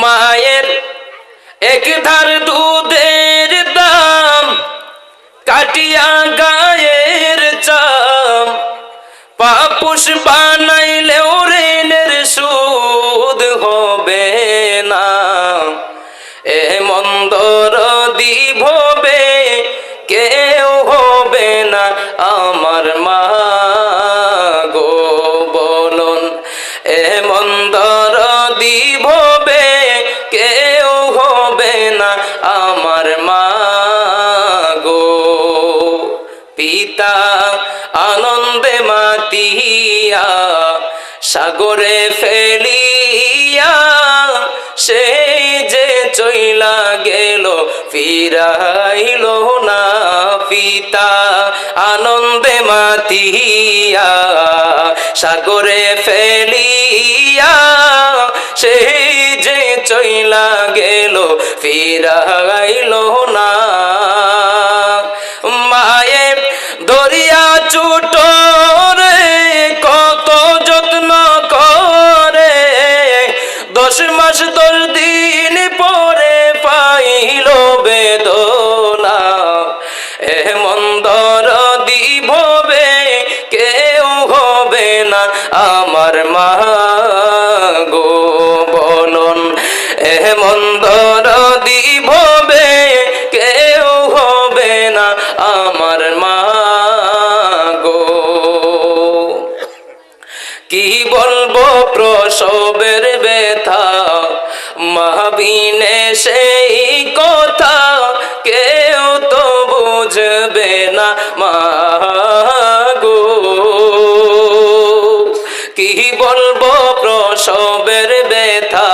মায়ের এক ধার দুধের দাম কাটিয়া গায়ের চাম পাপুষ বানাইলেও পিতা আনন্দে মাতিয়া, সাগরে ফেলিয়া সে যে চইলা গেল, ফিরাইল না পিতা, আনন্দে মাতিয়া, সাগরে ফেলিয়া সে যে চইলা গেল, ফিরাইল না আমার মা গো বলন এ মন্দর দিভবে কেউ হবে না আমার মা গো। কি বলব প্রসবের ব্যথা? মাহবিনে সেই কথা কেউ তো বুঝবে না মাগো বলব প্রসবের ব্যথা।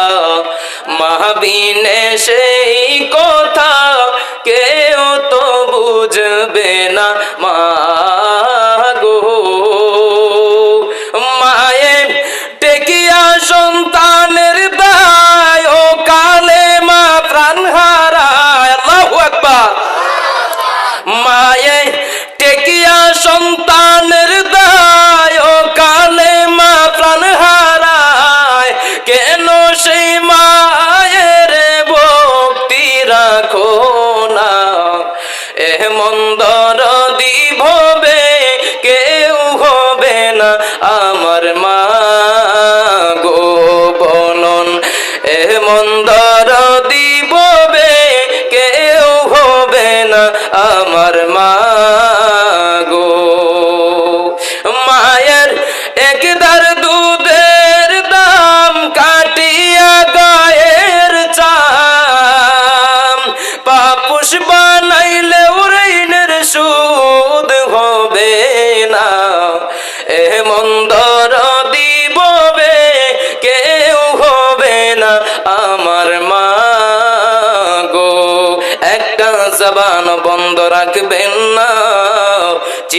মাহবিনে সেই কথা কেউ তো বুঝবে না। মাগো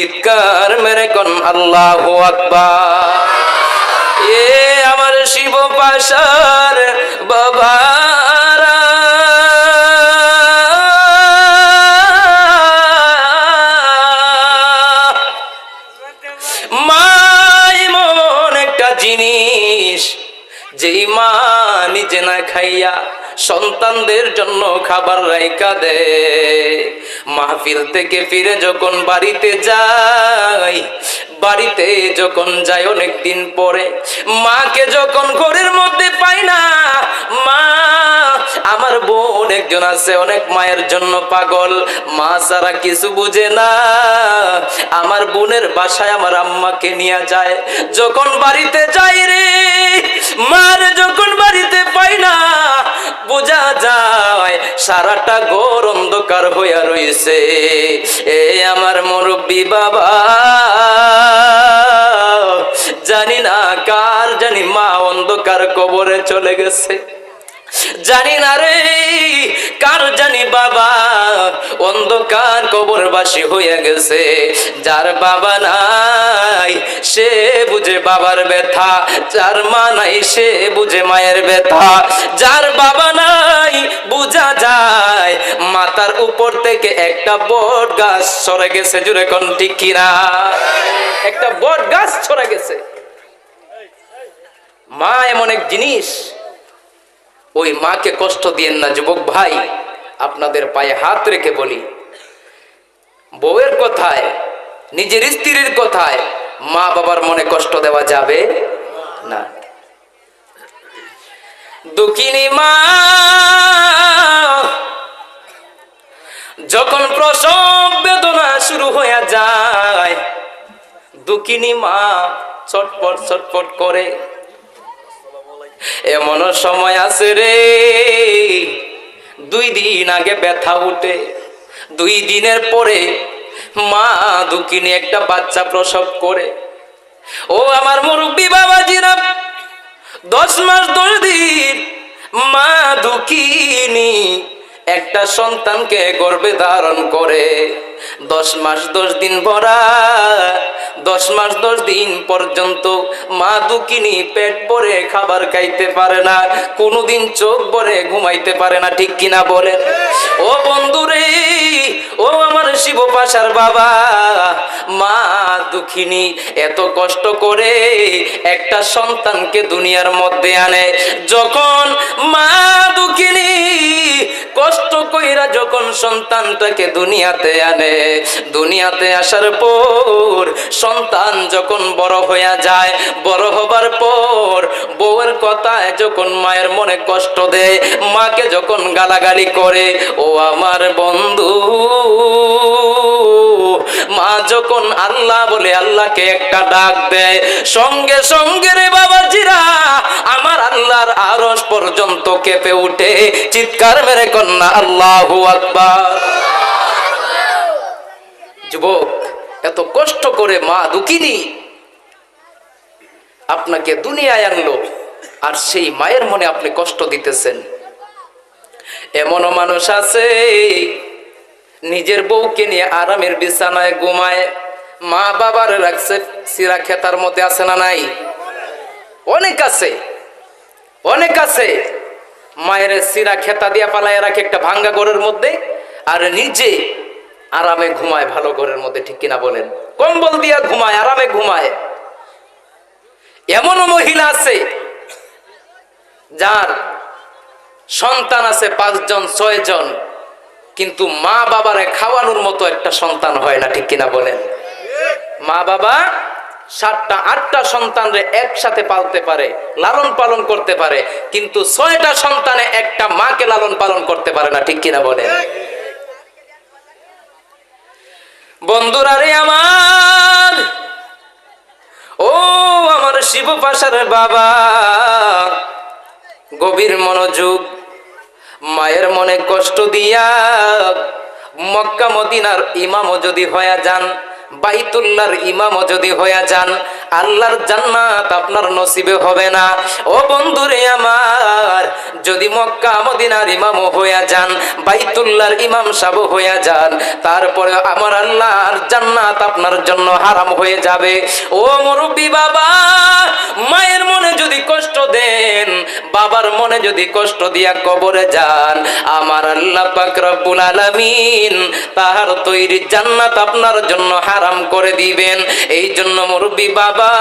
চিৎকার মেরে কোন, আল্লাহ এ আমার শিব পাশার একটা জিনিস, যেই মা নিজে না খাইয়া সন্তানদের জন্য খাবার রাইকা দে মাহফিল থেকে ফিরে যখন বাড়িতে যাই বাড়িতে যখন যাই অনেক দিন পরে, মাকে যখন ঘরের মধ্যে পাই না, মা, আমার বোন একজন আছে, অনেক মায়ের জন্য পাগল। মা সারা কিছু বুঝে না। আমার বোনের বাসায় আমার আম্মাকে নিয়ে যায়। যখন বাড়িতে যাই রে, মার যখন বাড়িতে পাই না, বোঝা যায় সারাটা ঘোর অন্ধকার হইয়া রইছে। এ আমার মুরব্বী বাবা। জানি না কার জানি মা অন্ধকার কবরে চলে গেছে। জানি না রে, কার জানি বাবা? অন্ধকার কবরবাসী হয়ে গেছে। যার বাবা নাই, সে বুঝে বাবার ব্যথা। যার মা নাই, সে বুঝে মায়ের ব্যথা। যার বাবা নাই, বুঝা যায়, মাথার উপর থেকে একটা বট গাছ সরে গেছে জুড়ে কোন ঠিক একটা বট গাছ ছড়ে গেছে। মা এমন এক জিনিস ওই মাকে কষ্ট দিয়েন না, যুবক ভাই। আপনাদের পায়ে হাত রেখে বলি, বউয়ের কথায়, নিজের স্ত্রীর কথায় মা বাবার মনে কষ্ট দেওয়া যাবে না। দুঃখিনী মা, যখন প্রসব বেদনা শুরু হয়ে যায়, দুঃখিনী মা ছটপট ছটপট করে এমন সময় আছে রে। দুই দিন আগে ব্যথা উঠে, দুই দিনের পরে মা দুকিনে একটা বাচ্চা প্রসব করে। ও আমার মুরব্বী বাবাজিরা, দশ মাস দশ দিন মা দুঃখিনী একটা সন্তানকে গর্বে ধারণ করে। দশ মাস দশ দিন ভরা, দশ মাস দশ দিন পর্যন্ত মা দুকিনি পেট পরে খাবার খাইতে পারে না, কোনোদিন চোখ পরে ঘুমাইতে পারে না, ঠিক কিনা বলেন? ও বন্ধুরে, ও শিব পাশার বাবা। মা দুঃখিনী, এত কষ্ট করে একটা সন্তানকে দুনিয়ার মধ্যে আনে। যখন মা দুঃখিনী কষ্ট কইরা যখন সন্তানটাকে দুনিয়াতে আনে, দুনিয়াতে আসার পর সন্তান যখন বড় হইয়া যায়, বড় হবার পর বউয়ের কথায় যখন মায়ের মনে কষ্ট দেয়, মাকে যখন গালাগালি করে, ও আমার বন্ধু মা যখন আল্লাহ বলে আল্লাহকে একটা ডাক দেয়, সঙ্গে সঙ্গে রে বাবাজিরা, আমার আল্লাহর আরস পর্যন্ত কেঁপে উঠে, চিৎকার মেরে কন্যা আল্লাহু আকবার। যুবক, এত কষ্ট করে মা দুঃখিনী আপনাকে দুনিয়ায় আনলো, আর সেই মায়ের মনে আপনি কষ্ট দিতেছেন। এমনও মানুষ আছে নিজের বউকে নিয়ে আরামের বিছানায় ঘুমায়। মা বাবার রাখছে সিরা খেতার মধ্যে আছে না নাই? অনেক আছে। অনেক আছে। মায়ের সিরা খেতা দিয়া পালায় রাখে একটা ভাঙ্গা ঘরের মধ্যে আর নিজে আরামে ঘুমায় ভালো ঘরের মধ্যে, ঠিক কিনা বলেন? কম্বল দিয়া ঘুমায়, আরামে ঘুমায়। এমনও মহিলা আছে যার সন্তান আছে পাঁচজন ছয় জন কিন্তু মা বাবারে খাওয়ানোর মতো একটা সন্তান হয় না, ঠিক কিনা বলেন? মা বাবা সাতটা, আটটা সন্তানরে একসাথে পালতে পারে, লালন পালন করতে পারে, কিন্তু ছয়টা সন্তানে একটা মাকে লালন পালন করতে পারে না, ঠিক কিনা বলেন? বন্ধুরা রে আমার, ও আমার শিব পাশার বাবা, গভীর মনোযোগ মায়ের মনে কষ্ট দিয়া মক্কা মদিনার ইমামও যদি হয়ে যান বাইতুল্লাহর ইমামও যদি হয়ে যান, আল্লাহর জান্নাত আপনার নসিবে হবে না। ও বন্ধুরে আমার, যদি মক্কা মদিনার ইমামও হয়ে যান, বাইতুল্লাহর ইমাম সাব হয়ে যান, তারপরে আমার আল্লাহর জান্নাত আপনার জন্য হারাম হয়ে যাবে। ও মুরব্বী বাবা, মায়ের মনে যদি কষ্ট দেন, বাবার মনে যদি কষ্ট দিয়া কবরে যান, আমার আল্লাহ পাক রব্বুল আলামিন তাহার তৈরি জান্নাত আপনার জন্য হারাম করে দিবেন। এই জন্য মুরব্বী বাবা,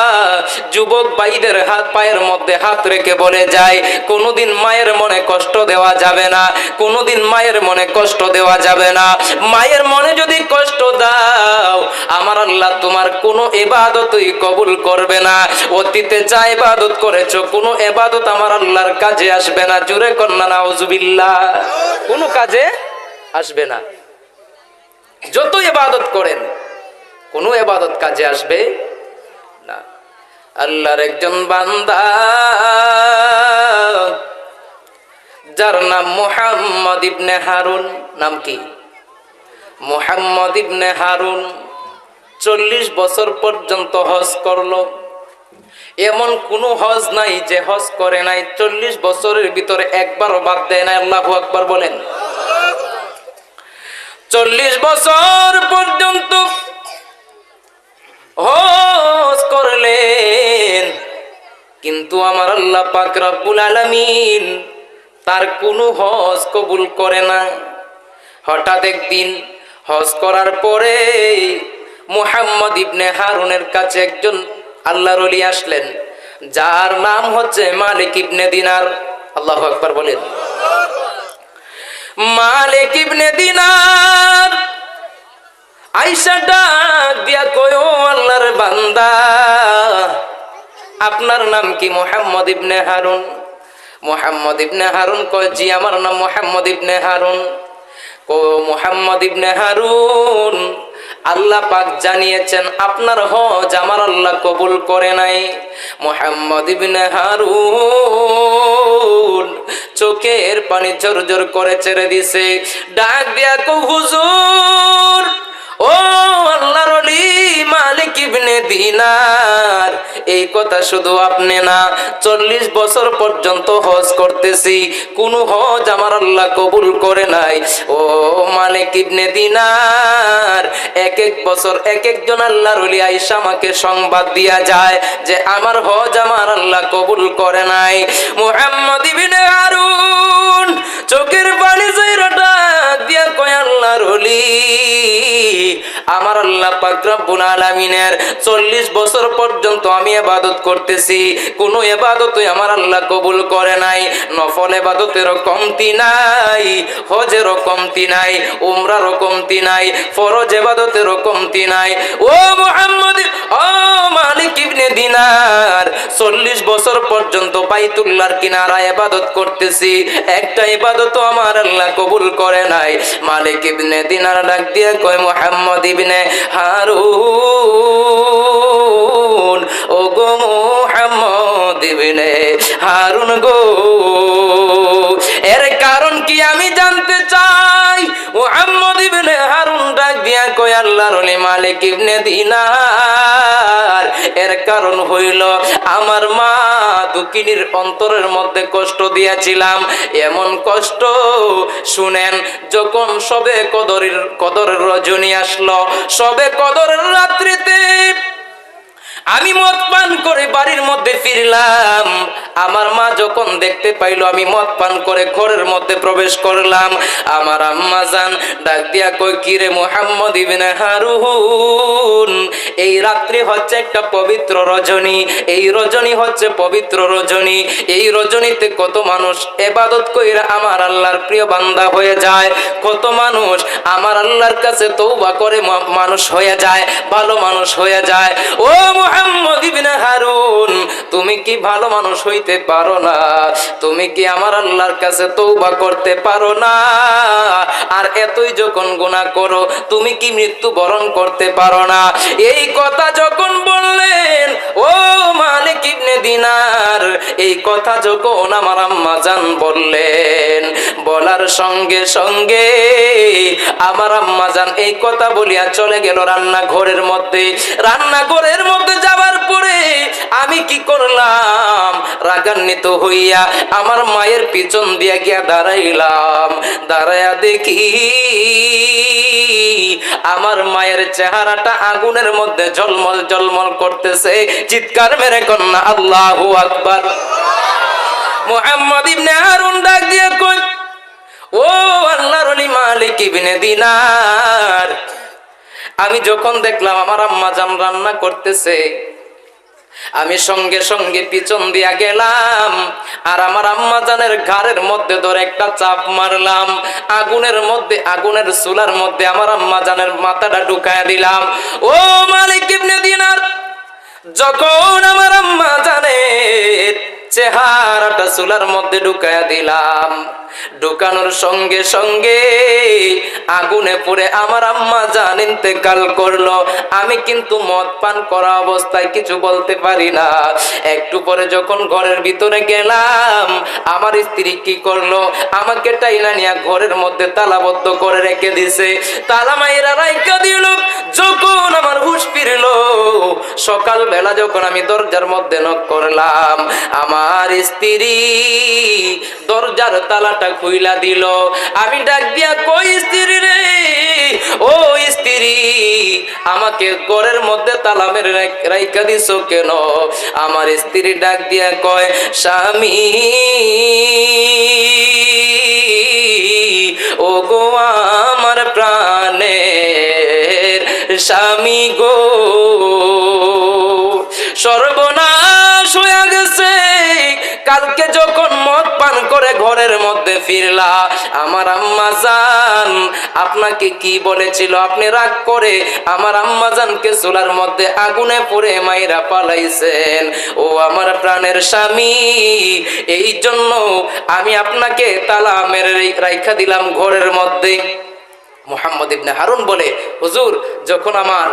যুবক ভাইদের হাত পায়ের মধ্যে হাত রেখে বলে যায়, কোনোদিন মায়ের মনে কষ্ট দেওয়া যাবে না, কোনোদিন মায়ের মনে কষ্ট দেওয়া যাবে না। মায়ের মনে যদি কষ্ট দাও, আমার আল্লাহ তোমার কোনো এবাদতই কবুল করবে না। অতীতে যা এবাদত করেছ, কোনো এবাদত আমার আল্লাহর কাজে আসবে না। জুরে কন্যা, নাউজুবিল্লাহ। কোনো কাজে আসবে না। যত এবাদত করেন কোনো এবাদত কাজে আসবে না। আল্লাহর একজন বান্দা, যার নাম মোহাম্মদ ইবনে হারুন, নাম কি? মোহাম্মদ ইবনে হারুন চল্লিশ বছর পর্যন্ত হজ করল। এমন কোনো হজ নাই যে হজ করে নাই, চল্লিশ বছরের ভিতরে একবারও বাদ দেয় না আল্লাহ আকবার বলেন। চল্লিশ বছর পর্যন্ত হজ করলেন। কিন্তু আমার আল্লাহ পাক রব্বুল আলামিন তার কোনো হজ কবুল করে না। হঠাৎ একদিন হজ করার পরে মুহাম্মদ ইবনে হারুনের কাছে একজন আল্লাহর ওলি আসলেন, যার নাম হচ্ছে মালিক ইবনে দিনার। আল্লাহ আকবার বলেন। মালিক ইবনে দিনার আইসা ডাক দিয়া কয়ো, আল্লাহর বান্দা। আপনার নাম কি মোহাম্মদ ইবনে হারুন? মোহাম্মদ ইবনে হারুন কয়, জি, আমার নাম মোহাম্মদ ইবনে হারুন। ও মোহাম্মদ ইবনে হারুন, আল্লাহ পাক জানিয়েছেন, আপনার হজ আমার আল্লাহ কবুল করে নাই। মোহাম্মদ ইবনে হারুন চোখের পানি ঝরঝর করে ছেড়ে দিছে। ডাক দিয়া কো হুজুর দিনার এই কথা শুধু আপনি না, চল্লিশ বছর পর্যন্ত হজ করতেছি। কোন হজ আমার আল্লাহ কবুল করে নাই। ও মালিক ইবনে দিনার, এক এক বছর এক একজন আল্লাহর অলি আইসা আমাকে সংবাদ দিয়া যায় যে আমার হজ আমার আল্লাহ কবুল করে নাই। মুহাম্মদ ইবনে হারুন, চোখের পানি যাইরা আমার আল্লাহ আলামিনের 40 বছর পর্যন্ত আমি এবাদত করতেছি। কোন এবাদতই আমার আল্লাহ কবুল করে নাই, নফল এবাদতেরও কমতি নাই, হজেরও কমতি নাই, উমরারও কমতি নাই, ফরজ এবাদতেরও কমতি নাই। ও মুহাম্মদ! দিনার 40 বছর পর্যন্ত বাইতুল্লাহর কিনারা ইবাদত করতেছি। একটা আমার আল্লাহ কবুল করে নাই। মালিক ইবনে দিনার ডাক দিয়ে কয়, মোহাম্মদ ইবনে হারুন। ও গো মোহাম্মদ ইবনে হারুন গো। এর কারণ কি আমি জানতে চাই মোহাম্মদ ইবনে হারুন ডাক দিয়া কয়, আল্লাহর ওলি মালিক ইবনে দিনার। এর কারণ হইল, আমার মা দুকিনীর অন্তরের মধ্যে কষ্ট দিয়াছিলাম। এমন কষ্ট, শুনেন, যখন সবে কদরের কদরের রজনী আসলো, সবে কদরের রাত্রিতে আমি মদ পান করে বাড়ির মধ্যে ফিরলাম। আমার মা যখন দেখতে পাইলো, আমি মদ পান করে ঘরের মধ্যে প্রবেশ করলাম। আমার আম্মা জান ডাক দিয়া কই কিরে মোহাম্মদ ইবনে হারুন, এই রাত্রি হচ্ছে একটা পবিত্র রজনী। এই রজনী হচ্ছে পবিত্র রজনী। এই রজনীতে কত মানুষ এবাদত কইরা আমার আল্লাহর প্রিয় বান্দা হয়ে যায়। কত মানুষ আমার আল্লাহর কাছে তৌবা করে মানুষ হয়ে যায়, ভালো মানুষ হয়ে যায়। ও মুহাম্মদ ইবনে হারুন। তুমি কি ভালো মানুষ হইতে পারো না? তুমি কি আমার আল্লাহর কাছে তৌবা করতে পারো না? আর এতই যখন গুনাহ করো, তুমি কি মৃত্যু বরণ করতে পারো না? এই কথা যখন বললেন, ও মালিক ইবনে দিনার এই কথা যখন আমার আম্মা জান বললেন, বলার সঙ্গে সঙ্গে আমার আম্মা জান এই কথা বলিয়া চলে গেল রান্না ঘরের মধ্যে। রান্না ঘরের মধ্যে যাবার পরে আমি কি করলাম? রাগান্বিত হইয়া আমার মায়ের পিছন দিয়া গিয়া দাঁড়াইলাম। দাঁড়াইয়া দেখি আমার মায়ের চেহারাটা আগুনের মধ্যে ঝলমল ঝলমল করতেছে। চিৎকার মেরে কন্যা, আল্লাহু আকবার। মুহাম্মদ ইবনে হারুন ডাক কই, ও আল্লাহর ওলি মালিক ইবনে দিনার, আমি যখন দেখলাম আমার আম্মা জান রান্না করতেছে, আমি সঙ্গে সঙ্গে পিছন দিয়া গেলাম আর আমার আম্মা জানের ঘাড়ের মধ্যে ধরে একটা চাপ মারলাম, আগুনের মধ্যে, আগুনের চুলার মধ্যে আমার আম্মা জানের মাথাটা ঢুকায় দিলাম, ও মালিক ইবনে দিনার যখন আমার আম্মা জানে চেহারাটা চুলার মধ্যে ঢুকায়া দিলাম, ঢুকানোর সঙ্গে সঙ্গে আগুনে পড়ে আমার আম্মা জান ইন্তেকাল করল। আমি কিন্তু মদ পান করা অবস্থায় কিছু বলতে পারি না। একটু পরে যখন ঘরের ভিতরে গেলাম, আমার স্ত্রী কি করল? আমাকে টাইনা নিয়ে ঘরের মধ্যে তালাবদ্ধ করে রেখে দিছে। তালা মাইরা রাইকা দিল সকাল বেলা যখন আমি দরজার মধ্যে নক করলাম, আমার স্ত্রী দরজার তালাটা খুইলা দিল। আমি ডাক দিয়া, কই স্ত্রী রে? ও স্ত্রী, আমাকে ঘরের মধ্যে তালা মেরে রাইখা দিছ কেন? আমার স্ত্রী ডাক দিয়া কয়, স্বামী ও গো আমার প্রাণের স্বামী গো। সর্বনাশ হয়ে গেছে। কালকে যখন মদ পান করে ঘরের মধ্যে ফিরলা, আমার আম্মা জান আপনাকে কি বলেছিল? আপনি রাগ করে আমার আম্মা জানকে চুলার মধ্যে আগুনে পুড়ে মাইরা পালাইছেন। ও আমার প্রাণের স্বামী এই জন্য আমি আপনাকে তালা মেরে রাইখা দিলাম ঘরের মধ্যে। মোহাম্মদ ইবনে হারুন বলে, হুজুর, যখন আমার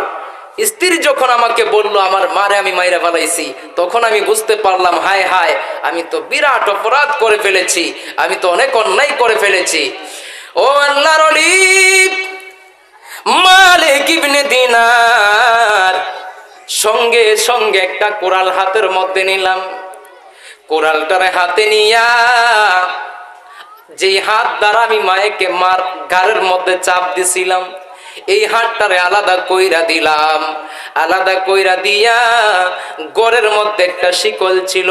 স্ত্রী যখন আমাকে বলল, আমার মারে আমি মাইরা ফেলাইছি, তখন আমি বুঝতে পারলাম, হায় হায়, আমি তো বিরাট অপরাধ করে ফেলেছি, আমি তো অনেক অন্যায় করে ফেলেছি। ও আল্লাহর মালিক ইবনে দিনার, সঙ্গে সঙ্গে একটা কোরাল হাতের মধ্যে নিলাম। কোরালটারে হাতে নিয়া যে হাত দ্বারা আমি মায়েকে মার গাড়ের মধ্যে চাপ দিছিলাম এই হাতটারে আলাদা কইরা দিলাম। আলাদা কইরা দিয়া গড়ের মধ্যে একটা শিকল ছিল।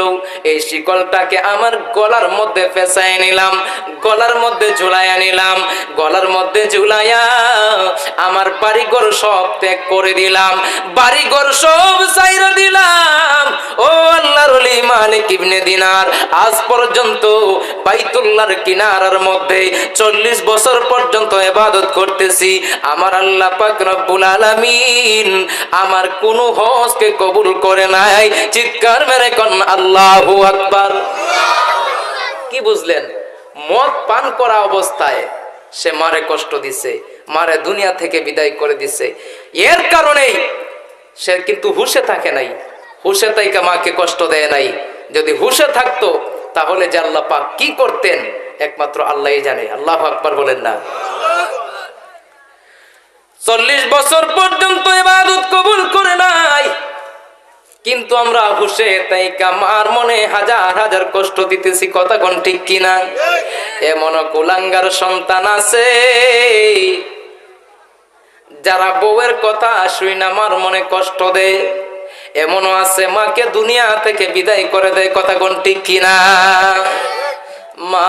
এই শিকলটাকে আমার গলার মধ্যে পেঁচায় নিলাম, গলার মধ্যে ঝুলাইয়া নিলাম, গলার মধ্যে ঝুলাইয়া আমার বাড়িঘর সব ত্যাগ করে দিলাম। বাড়িঘর সব চাইরা দিলাম। ও আল্লাহর ওলি মালিক ইবনে দিনার, আজ পর্যন্ত বাইতুল্লাহর কিনারার মধ্যে চল্লিশ বছর পর্যন্ত এবাদত করতেছি। আমার আল্লাহ পাক রব্বুল আমার কোন হজকে কবুল করে নাই। চিৎকার মেরে কন, আল্লাহু আকবার। কি বুঝলেন? মদ পান করা অবস্থায় সে মারে কষ্ট দিছে, মারে দুনিয়া থেকে বিদায় করে দিছে। এর কারণেই সে কিন্তু হুশে থাকে নাই। হুশে তাইকা মাকে কষ্ট দেয় নাই। যদি হুশে থাকতো, তাহলে যে আল্লাহ কি করতেন, একমাত্র আল্লাহই জানে। আল্লাহ আকবার বলেন না। চল্লিশ বছর পর্যন্ত এবাদত কবুল করে নাই। কিন্তু আমরা হুসে তাই কামার মনে হাজার হাজার কষ্ট দিতেছি, কথা কোন ঠিক কিনা? এমন কুলাঙ্গার সন্তান আছে। যারা বউয়ের কথা শুই না আমার মনে কষ্ট দেয় এমনও আছে, মাকে দুনিয়া থেকে বিদায় করে দেয় কথা কোন ঠিক কিনা? মা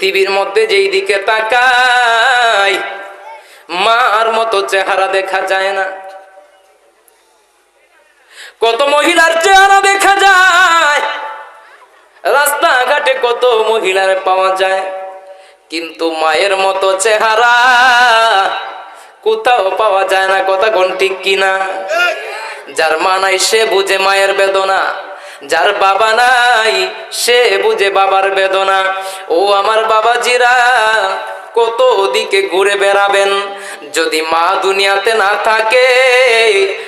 পৃথিবীর মধ্যে যেই দিকে তাকাই, মার মতো চেহারা দেখা যায় না। কত মহিলার চেহারা দেখা যায়, রাস্তাঘাটে কত মহিলার পাওয়া যায়, কিন্তু মায়ের মতো চেহারা কোথাও পাওয়া যায় না। কথা কোন ঠিক কিনা? যার মা নাই সে বুঝে মায়ের বেদনা। যার বাবা নাই, সে বুঝে বাবার বেদনা। ও আমার বাবাজিরা, কত দিকে ঘুরে বেড়াবেন? যদি মা দুনিয়াতে না থাকে,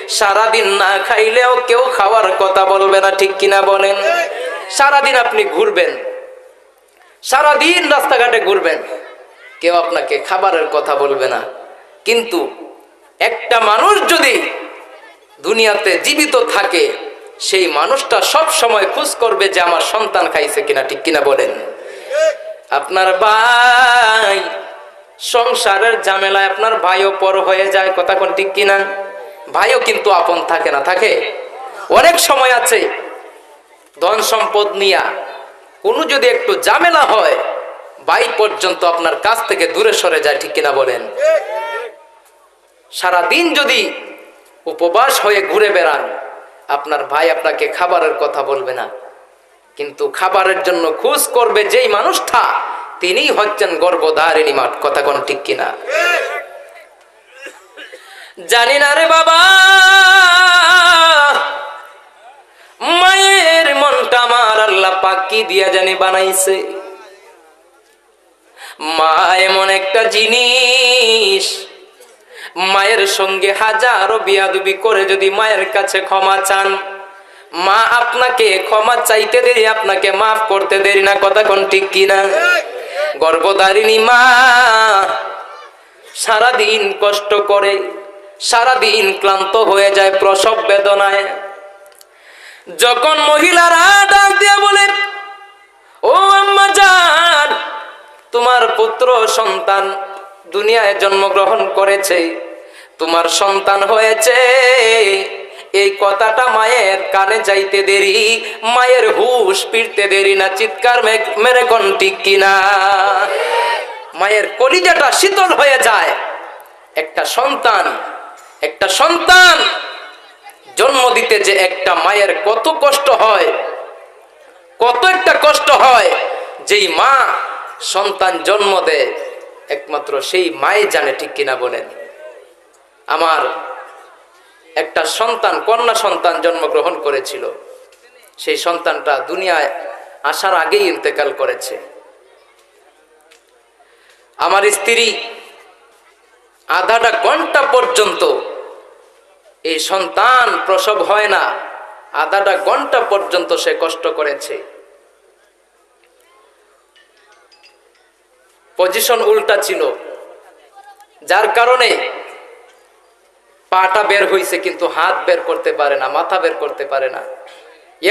সারাদিন না খাইলেও কেউ খাওয়ার কথা বলবে না, ঠিক কিনা বলেন? সারাদিন আপনি ঘুরবেন। সারাদিন রাস্তাঘাটে ঘুরবেন। কেউ আপনাকে খাবারের কথা বলবে না। কিন্তু একটা মানুষ যদি দুনিয়াতে জীবিত থাকে সেই মানুষটা সব সময় খুশ করবে যে আমার সন্তান খাইছে কিনা, ঠিক কিনা বলেন। আপনার ভাই সংসারের ঝামেলায় আপনার ভাইও পর হয়ে যায়, কথা কোন ঠিক কিনা? ভাইও কিন্তু আপন থাকে না, থাকে। অনেক সময় আছে, ধন সম্পদ নিয়া কোনো যদি একটু ঝামেলা হয়, ভাই পর্যন্ত আপনার কাছ থেকে দূরে সরে যায়, ঠিক কিনা বলেন। সারা দিন যদি উপবাস হয়ে ঘুরে বেড়ান আপনার ভাই আপনাকে খাবারের কথা বলবে না। কিন্তু খাবারের জন্য খুশ করবে যেই মানুষটা, তিনিই হচ্ছেন গর্বধারিণী মাঠ কথা কোন ঠিক কিনা? জানি না রে বাবা। মায়ের মনটা আমার আল্লাহ পাকি দিয়া জানি বানাইছে। মা এমন একটা জিনিস মায়ের সঙ্গে হাজারো বিয়াদুবি করে যদি মায়ের কাছে ক্ষমা চান। মা আপনাকে ক্ষমা চাইতে দেরি, আপনাকে মাফ করতে দেরি না, কথা কোন ঠিক কিনা? গর্ভধারিণী মা, সারাদিন কষ্ট করে, সারাদিন ক্লান্ত হয়ে যায় প্রসব বেদনায়। যখন মহিলারা দিয়ে বলে, ও আম্মা জান, তোমার পুত্র সন্তান দুনিয়ায় জন্মগ্রহণ করেছে, তোমার সন্তান হয়েছে। এই কথাটা মায়ের কানে যাইতে দেরি, মায়ের হুশ ফিরতে দেরি না, চিৎকার মেরে কোন ঠিক কিনা? মায়ের কলিজাটা শীতল হয়ে যায়। একটা সন্তান একটা সন্তান জন্ম দিতে যে একটা মায়ের কত কষ্ট হয়, কত একটা কষ্ট হয়, যেই মা সন্তান জন্ম দেয়। একমাত্র সেই মাই জানে ঠিক কিনা বলেন। আমার একটা সন্তান, কন্যা সন্তান জন্মগ্রহণ করেছিল। সেই সন্তানটা দুনিয়ায় আসার আগেই ইন্তেকাল করেছে। আমার স্ত্রী আধাটা ঘণ্টা পর্যন্ত এই সন্তান প্রসব হয় না। আধাটা ঘণ্টা পর্যন্ত সে কষ্ট করেছে। পজিশন উল্টা ছিল যার কারণে পাটা বের হইছে কিন্তু হাত বের করতে পারে না, মাথা বের করতে পারে না।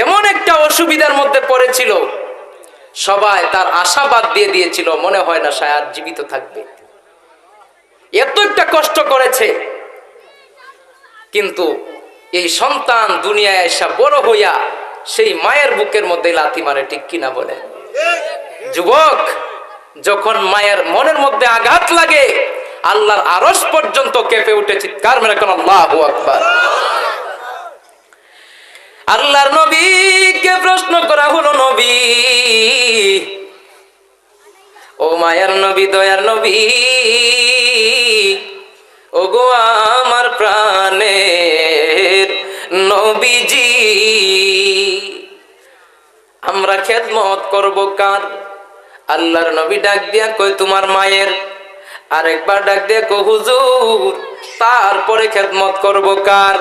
এমন একটা অসুবিধার মধ্যে পড়েছিল, সবাই তার আশাবাদ দিয়ে দিয়েছিল, মনে হয় না সায়াদ জীবিত থাকবে। এত একটা কষ্ট করেছে, কিন্তু এই সন্তান দুনিয়ায় এসা বড় হইয়া সেই মায়ের বুকের মধ্যে লাথি মারে, ঠিক কিনা বলে যুবক যখন মায়ের মনের মধ্যে আঘাত লাগে, আল্লাহর আরস পর্যন্ত কেঁপে উঠে চিৎকার মেরে কোন আল্লাহর নবীকে প্রশ্ন করা হলো, নবী, ও মায়ার নবী, দয়ার নবী ও গো আমার প্রাণের নবীজি, আমরা খেদমত করব কার? আল্লাহর নবী ডাক দিয়া কই তোমার মায়ের। আরেকবার ডাক দিয়ে কো হুজুর, তারপরে খেদমত করব কার?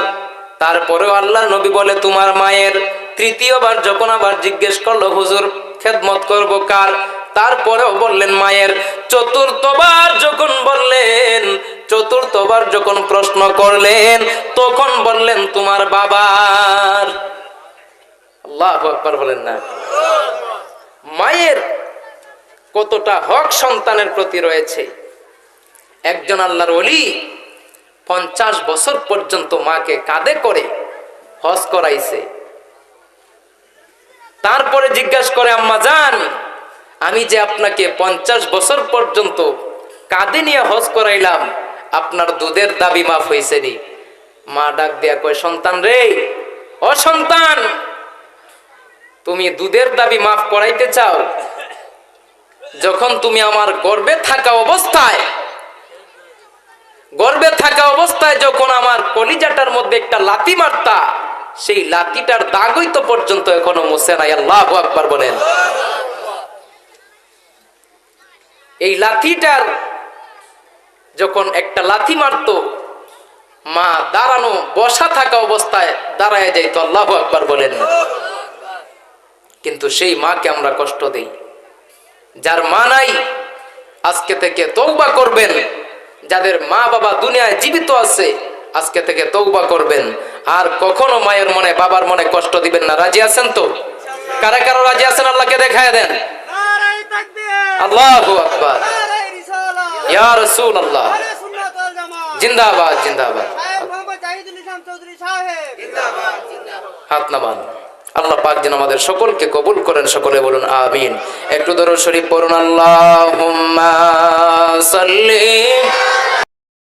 তারপরেও আল্লাহর নবী বলে, তোমার মায়ের। তৃতীয়বার যখন আবার জিজ্ঞেস করল, হুজুর, খেদমত করব কার? তারপরেও বললেন, মায়ের। চতুর্থবার যখন বললেন, চতুর্থবার যখন প্রশ্ন করলেন, তখন বললেন, তোমার বাবার। আল্লাহ আকবার বলেন না। মায়ের কতটা হক সন্তানের প্রতি রয়েছে। একজন আল্লাহর অলি পঞ্চাশ বছর পর্যন্ত মাকে কাঁধে করে হজ করাইছে। তারপরে জিজ্ঞাসা করে, আম্মা যান আমি যে আপনাকে পঞ্চাশ বছর পর্যন্ত কাঁধে নিয়ে হজ করাইলাম, আপনার দুধের দাবি মাফ হয়েছে নি? মা ডাক দেয়া কয়, সন্তান রে, অসন্তান, তুমি দুধের দাবি মাফ করাইতে চাও যখন তুমি আমার গর্বে থাকা অবস্থায়, গর্বে থাকা অবস্থায় যখন আমার কলিজাটার মধ্যে একটা লাথি মারতা, সেই লাথিটার দাগই তো পর্যন্ত এখনও মুছে নাই। আল্লাহ আকবার বলেন। এই লাথিটার যখন একটা লাথি মারতো, মা দাঁড়ানো, বসা থাকা অবস্থায় দাঁড়ায় যাইতো। আল্লাহ আকবার বলেন। কিন্তু সেই মাকে আমরা কষ্ট দেই। যার মা নাই আজকে থেকে তৌবা করবেন। যাদের মা বাবা দুনিয়ায় জীবিত আছে আজকে থেকে তৌবা করবেন। আর কখনো মায়ের মনে বাবার মনে কষ্ট দিবেন না। রাজি আছেন তো? কারা কারা রাজি আছেন? আল্লাহকে দেখায় দেন। আল্লাহ আকবার। ইয়া রাসূল আল্লাহ জিন্দাবাদ জিন্দাবাদ। হাত নামান। আল্লাহ পাক যেন আমাদের সকলকে কবুল করেন, সকলে বলুন আমিন। একটু ধরো শরীফ পড়ুন, আল্লাহুম্মা সাল্লি